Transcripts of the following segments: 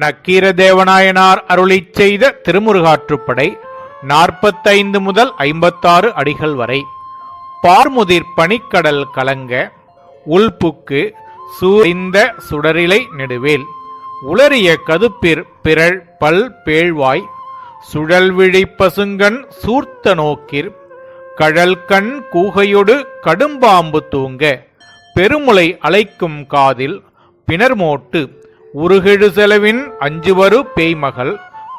நக்கீரதேவநாயனார் அருளி செய்த திருமுருகாற்றுப்படை நாற்பத்தைந்து முதல் ஐம்பத்தாறு அடிகள் வரை. பார்முதிர் பனிக்கடல் கலங்க உள்புக்கு சூரிந்த சுடரிலை நெடுவேல். உளறிய கதுப்பிற் பிறழ் பல் பேழ்வாய். சுழல்விழி பசுங்கண் சூர்த்த நோக்கிற். கழல்கண் கூகையொடு கடும்பாம்பு தூங்க. பெருமுளை அலைக்கும் காதில் பிணர்மோட்டு. உருகெழு செலவின் அஞ்சுவரு பேய்மகள்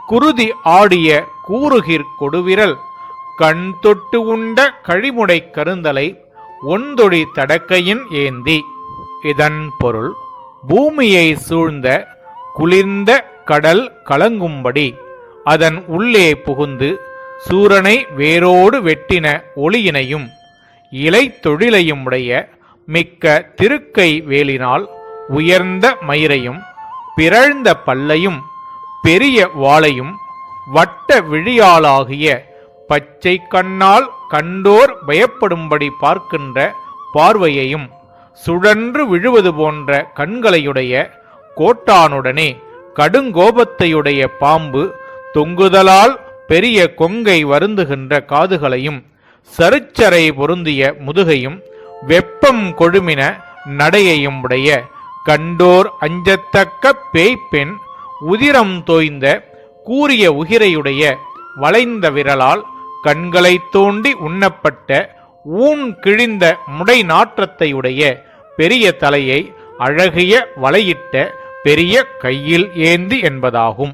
குருதி ஆடிய கூறுகிற் கொடுவிரல் கண் தொட்டு உண்ட கழிமுடை கருந்தலை ஒன்தொடி தடக்கையின் ஏந்தி. இதன் பொருள் பூமியை சூழ்ந்த குளிர்ந்த கடல் கலங்கும்படி அதன் உள்ளே புகுந்து சூரனை வேரோடு வெட்டின ஒளியினையும் இலை தொழிலையும் உடைய மிக்க திருக்கை வேலினால் உயர்ந்த மயிரையும் பிறழ்ந்த பல்லையும் பெரிய வாளையும் வட்ட விழியாலாகிய பச்சை கண்ணால் கண்டோர் பயப்படும்படி பார்க்கின்ற பார்வையையும் சுழன்று விழுவது போன்ற கண்களையுடைய கோட்டானுடனே கடுங்கோபத்தையுடைய பாம்பு தொங்குதலால் பெரிய கொங்கை வருந்துகின்ற காதுகளையும் சருச்சரை பொருந்திய முதுகையும் வெப்பம் கொழுமின நடையையும் உடைய கண்டோர் அஞ்சத்தக்க பேய்ப்பெண் உதிரம் தோய்ந்த கூரிய உகிரையுடைய வளைந்த விரலால் கண்களை தோண்டி உண்ணப்பட்ட ஊன் கிழிந்த முடை நாற்றத்தையுடைய பெரிய தலையை அழகிய வலையிட்ட பெரிய கையில் ஏந்தி என்பதாகும்.